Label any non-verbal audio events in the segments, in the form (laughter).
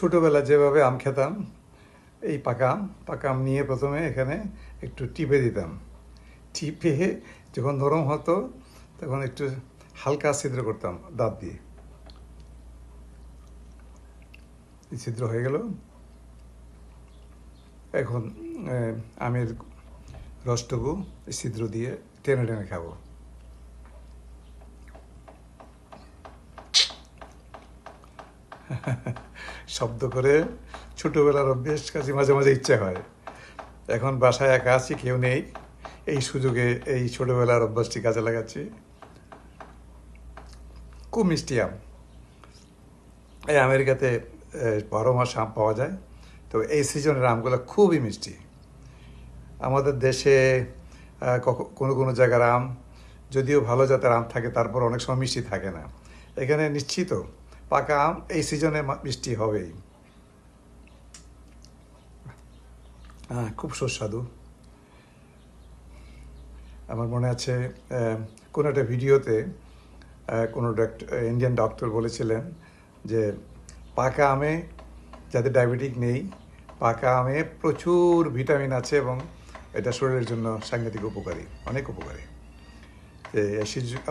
ছোটোবেলা যেভাবে আম খেতাম, এই পাকা আম পাকা আম নিয়ে প্রথমে এখানে একটু টিপে দিতাম। টিপে যখন নরম হতো, তখন একটু হালকা ছিদ্র করতাম দাঁত দিয়ে। ছিদ্র হয়ে গেল। এখন আমের রসটুকু ছিদ্র দিয়ে টেনে টেনে খাব। (laughs) শব্দ করে ছোটোবেলার অভ্যেস কাছে মাঝে মাঝে ইচ্ছে হয়। এখন বাসায় একা আছি, কেউ নেই। এই সুযোগে এই ছোটোবেলার অভ্যাসটি কাজে লাগাচ্ছি। খুব মিষ্টি আম। এই আমেরিকাতে বারো মাস আম পাওয়া যায়। তো এই সিজনের আমগুলো খুবই মিষ্টি। আমাদের দেশে কোনো কোনো জায়গার আম, যদিও ভালো জাতের আম থাকে, তারপর অনেক সময় মিষ্টি থাকে না। এখানে নিশ্চিত পাকা আম এই সিজনে মিষ্টি হবেই। হ্যাঁ খুব সুস্বাদু। আমার মনে আছে কোনো একটা ভিডিওতে কোনো ডক্টর ইন্ডিয়ান ডক্টর বলেছিলেন যে, পাকা আমে যাদের ডায়াবেটিক নেই, পাকা আমে প্রচুর ভিটামিন আছে এবং এটা শরীরের জন্য সাংঘাতিক উপকারী, অনেক উপকারী।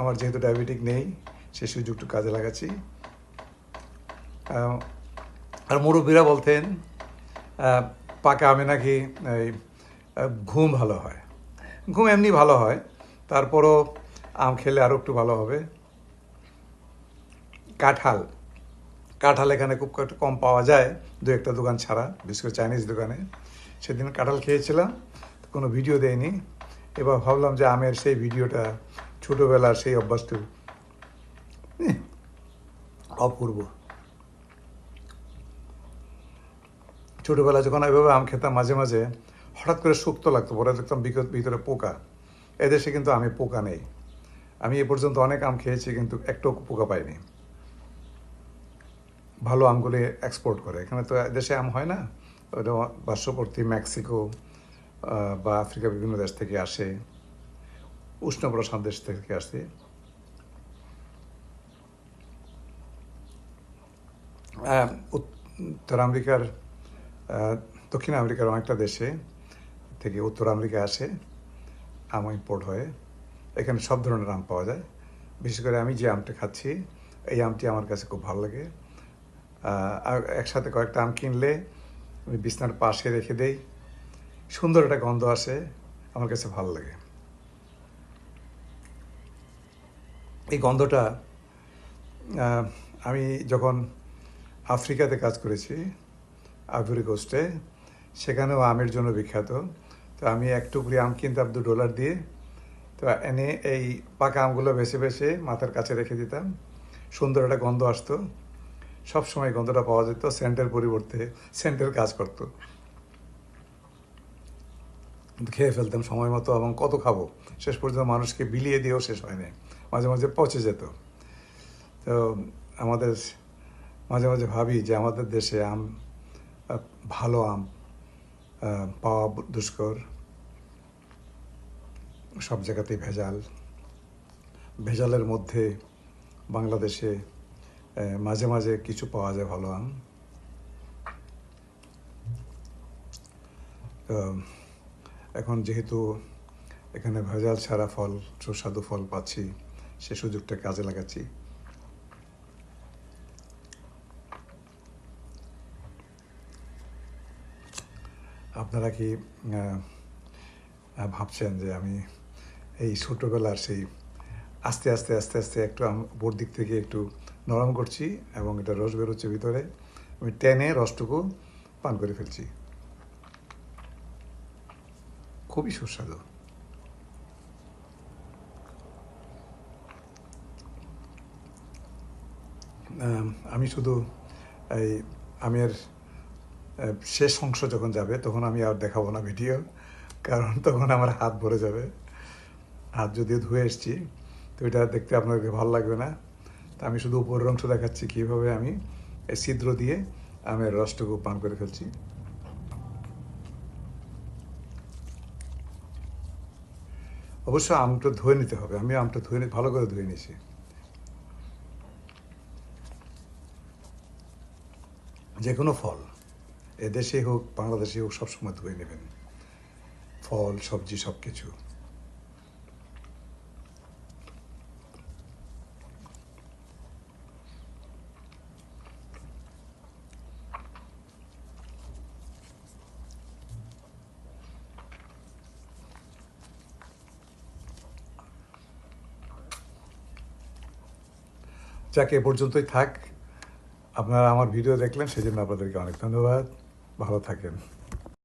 আমার যেহেতু ডায়াবেটিক নেই সেই সুযোগটু কাজে লাগাচ্ছি। আর মুরব্বীরা বলতেন পাকা আমে নাকি এই, ঘুম ভালো হয়। ঘুম এমনি ভালো হয় তারপরও আম খেলে আরও একটু ভালো হবে। কাঁঠাল কাঁঠাল এখানে খুব কম পাওয়া যায় দু একটা দোকান ছাড়া বিশেষ করে চাইনিজ দোকানে। সেদিন কাঁঠাল খেয়েছিলাম কোনো ভিডিও দেয়নি। এবার ভাবলাম যে আমের সেই ভিডিওটা ছোটোবেলার সেই অভ্যাসটু অপূর্ব। ছোটোবেলা যখন এভাবে আম খেতাম মাঝে মাঝে, হঠাৎ করে শুক্ত লাগতো, পরে দেখতাম ভিতরে পোকা। এদেশে কিন্তু আমি পোকা নেই। আমি এ পর্যন্ত অনেক আম খেয়েছি, কিন্তু একটাও পোকা পাইনি। ভালো আমগুলি এক্সপোর্ট করে। এখানে তো দেশে আম হয় না? ওটা পার্শ্ববর্তী মেক্সিকো বা আফ্রিকা বিভিন্ন দেশ থেকে আসে। উষ্ণ প্রশান্ত দেশ থেকে আসে। উত্তর আমেরিকার দক্ষিণ আমেরিকার অনেকটা দেশে থেকে উত্তর আমেরিকা আসে আম ইম্পোর্ট হয়ে। এখানে সব ধরনের আম পাওয়া যায়। বিশেষ করে আমি যে আমটা খাচ্ছি, এই আমটি আমার কাছে খুব ভালো লাগে। আর একসাথে কয়েকটা আম কিনলে আমি বিছনার পাশে রেখে দেই। সুন্দর একটা গন্ধ আসে, আমার কাছে ভালো লাগে। এই গন্ধটা আমি যখন আফ্রিকাতে কাজ করেছি আইভরি কোস্টে সেখানেও আমের জন্য বিখ্যাত। তো আমি এক টুকরি আম কিনতাম, দু ডলার দিয়ে। তো এনে এই পাকা আমগুলো বেছে বেছে মাথার কাছে রেখে দিতাম। সুন্দর একটা গন্ধ আসতো। সব সময় গন্ধটা পাওয়া যেত, সেন্টের পরিবর্তে সেন্টের কাজ করতো। খেয়ে ফেলতাম সময় মতো এবং কত খাব, শেষ পর্যন্ত মানুষকে বিলিয়ে দিয়েও শেষ হয় না মাঝে মাঝে পচে যেত। তো আমাদের, মাঝে মাঝে ভাবি যে আমাদের দেশে আম ভালো আম পাওয়া দুষ্কর, সব জায়গাতেই ভেজাল। ভেজালের মধ্যে বাংলাদেশে মাঝে মাঝে কিছু পাওয়া যায় ভালো আম। এখন যেহেতু এখানে ভেজাল ছাড়া ফল, সুস্বাদু ফল পাচ্ছি, সে সুযোগটা কাজে লাগাচ্ছি। আপনারা কি ভাবছেন যে আমি এই ছোটোবেলার সেই আস্তে আস্তে আস্তে আস্তে একটু উপর দিক থেকে একটু নরম করছি এবং এটা রস বেরোচ্ছে ভিতরে, আমি টেনে রসটুকু পান করে ফেলছি। খুবই সুস্বাদু। আমি শুধু এই আমের শেষ অংশ যখন যাবে, তখন আমি আর দেখাবো না ভিডিও কারণ তখন আমার হাত ভরে যাবে। হাত যদিও ধুয়ে এসছি, তো এটা দেখতে আপনাদেরকে ভালো লাগবে না। তা আমি শুধু উপরের অংশ দেখাচ্ছি, কীভাবে আমি এই ছিদ্র দিয়ে আমের রসটুকু পান করে ফেলছি। অবশ্য আমটা ধুয়ে নিতে হবে, আমি আমটা ধুয়ে ভালো করে ধুয়ে নিয়েছি। যে কোনো ফল। এদেশে হোক, বাংলাদেশে হোক, সবসময় ধুয়ে নেবেন। ফল, সবজি সব কিছু যাকে, এ পর্যন্তই থাক। আপনারা আমার ভিডিও দেখলেন, সেজন্য আপনাদেরকে অনেক ধন্যবাদ। ভালো থাকেন।